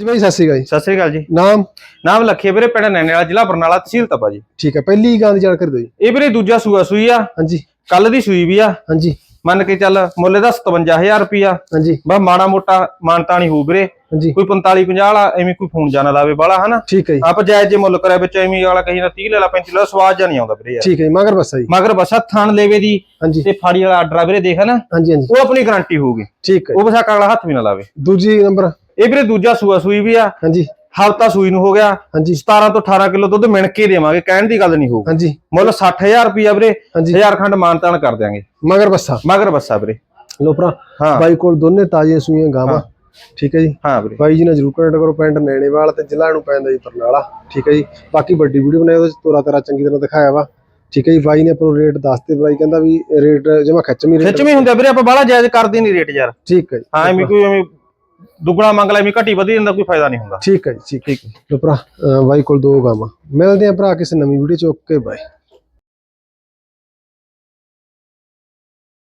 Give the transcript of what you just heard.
ਜੀ ਬਾਈ ਸਤਿ ਸ਼੍ਰੀ ਅਕਾਲ ਜੀ। ਸਤਿ ਸ੍ਰੀ ਅਕਾਲ ਜੀ। ਨਾਮ? ਨਾਮ ਲੱਖੇ ਵੀਰੇ ਪਿੰਡ ਨੈਣੇ ਵਾਲਾ ਜ਼ਿਲ੍ਹਾ ਬਰਨਾਲਾ ਤਹਿਸੀਲ ਤਪਾ ਜੀ। ਠੀਕ ਹੈ ਪਹਿਲੀ ਗਾਂ ਦੀ ਜਾਣਕਾਰੀ ਦਿਓ ਜੀ। ਇਹ ਵੀਰੇ ਦੂਜਾ ਸੂਆ ਸੂਈ ਆ। ਹਾਂਜੀ। ਕੱਲ ਦੀ ਸੂਈ ਵੀ ਆ। ਹਾਂਜੀ। ਮੰਨ ਕੇ ਚੱਲ ਮੁੱਲ ਦਾ 57000 ਰੁਪਿਆ ਹਾਂਜੀ। ਬਸ ਮਾੜਾ ਮੋਟਾ ਮਾਨਤਾ ਨਹੀਂ ਹੋਊ ਵੀਰੇ। ਹਾਂਜੀ। ਕੋਈ 45 50 ਵਾਲਾ ਐਵੇਂ ਕੋਈ ਫੋਨ ਜਾਣਾ ਲਾਵੇ ਬਾਲਾ ਹਨਾ? ਠੀਕ ਹੈ ਜੀ। ਆਪ ਜਾਇਜ਼ ਜੇ ਮੁੱਲ ਕਰਿਆ ਵਿੱਚ ਐਵੇਂ ਵਾਲਾ ਕਹੀ ਨਾ 30 ਲੈ ਲਾ 35 ਲੈ ਲਾ ਸਵਾਦ ਜਾਂ ਨਹੀਂ ਆਉਂਦਾ ਵੀਰੇ ਯਾਰ। ਠੀਕ ਹੈ ਜੀ ਮਗਰ ਬੱਸਾ ਜੀ। ਮਗਰ ਬਸਾ ਥਣ ਲੈਵੇ ਦੀ ਹਾਂਜੀ। ਤੇ ਫਾੜੀ ਵਾਲਾ ਆਰਡਰ ਆ ਵੀਰੇ ਦੇਖ ਨਾ। ਹਾਂਜੀ ਹਾਂਜੀ। ਉਹ ਆਪਣੀ ਗਾਰੰਟੀ ਹੋਊਗੀ। ਠੀਕ ਹੈ ਉਹ ਬਸਾ ਅਗਲਾ ਹੱਥ ਵੀ ਨਾ ਲਾਵੇ। ਦੂਜੀ ਨੰਬਰ। ਇਹ ਵੀਰੇ ਦੂਜਾ ਸੂਆ ਸੂਈ ਵੀ ਆ। ਹਾਂਜੀ। ਹਫਤਾ ਸੂਈ ਨੂੰ ਹੋ ਗਿਆ। ਹਾਂਜੀ। 17 ਤੋਂ 18 ਕਿਲੋ ਦੁੱਧ ਮਿਣ ਕੇ ਦੇਵਾਂਗੇ ਕਹਿਣ ਦੀ ਗੱਲ ਨਹੀਂ ਹੋਊ ਹਾਂਜੀ। ਮੁੱਲ 60000 ਰੁਪਿਆ ਵੀਰੇ। ਹਾਂਜੀ। 1000 ਖੰਡ ਮਾਨਤਾਨ ਕਰ ਦਿਆਂਗੇ। ਮਗਰ ਬੱਸਾ। ਮਗਰ ਬੱਸਾ ਵੀਰੇ। ਲੋ ਭਰਾ ਬਾਈ ਕੋਲ ਦੋਨੇ ਤਾਜ਼ੀਆਂ ਸੂਈਆਂ ਗਾਵਾਂ। ਠੀਕ ਹੈ ਜੀ? ਹਾਂ ਵੀਰੇ। ਬਾਈ ਜੀ ਨਾਲ ਜਰੂਰ ਕੰਟੈਕਟ ਕਰੋ ਪਿੰਡ ਨੈਣੇਵਾਲ ਤੇ ਜ਼ਿਲ੍ਹਾ ਨੂੰ ਪੈਂਦਾ ਜੀ ਬਰਨਾਲਾ। ਠੀਕ ਹੈ ਜੀ? ਬਾਕੀ ਵੱਡੀ ਵੀਡੀਓ ਬਣਾਈ ਉਹਦੇ ਚ ਤੋਰਾ ਤੇਰਾ ਚੰਗੀ ਤਰ੍ਹਾਂ ਦਿਖਾਇਆ ਵਾ। ਠੀਕ ਹੈ ਜੀ? ਬਾਈ ਨੇ ਆਪਾਂ ਨੂੰ ਰੇਟ ਦੱਸਤੇ ਬਾਈ ਕਹਿੰਦਾ ਵੀ ਰੇਟ ਜਮਾ ਖਿੱਚਵੀਂ ਰੇਟ ਖਿੱਚ ਵੀ ਹੁੰਦੇ ਵੀਰੇ ਆਪਾਂ ਬਾਹਲਾ ਜਾਇਜ਼ ਕਰਦੇ ਨਹੀਂ ਰੇਟ ਯਾਰ। ਠੀਕ ਹੈ ਜੀ। ਹਾਂ ਐਵੇਂ ਕੋਈ ਐਵੇਂ ਦੁੱਗਣਾ ਮੰਗ ਲੈ ਐਵੇਂ ਘਟੀ ਵਧੀ ਜਾਂਦਾ ਕੋਈ ਫਾਇਦਾ ਨਹੀਂ ਹੁੰਦਾ। ਠੀਕ ਹੈ ਜੀ ਠੀਕ ਠੀਕ। ਲੋ ਭਰਾ ਅਹ ਬਾਈ ਕੋਲ ਦੋ ਗਾਵਾਂ। ਮਿਲਦੇ ਆ ਭਰਾ ਕਿਸੇ ਨਵੀਂ ਵੀਡੀਓ ਚ। Okay bye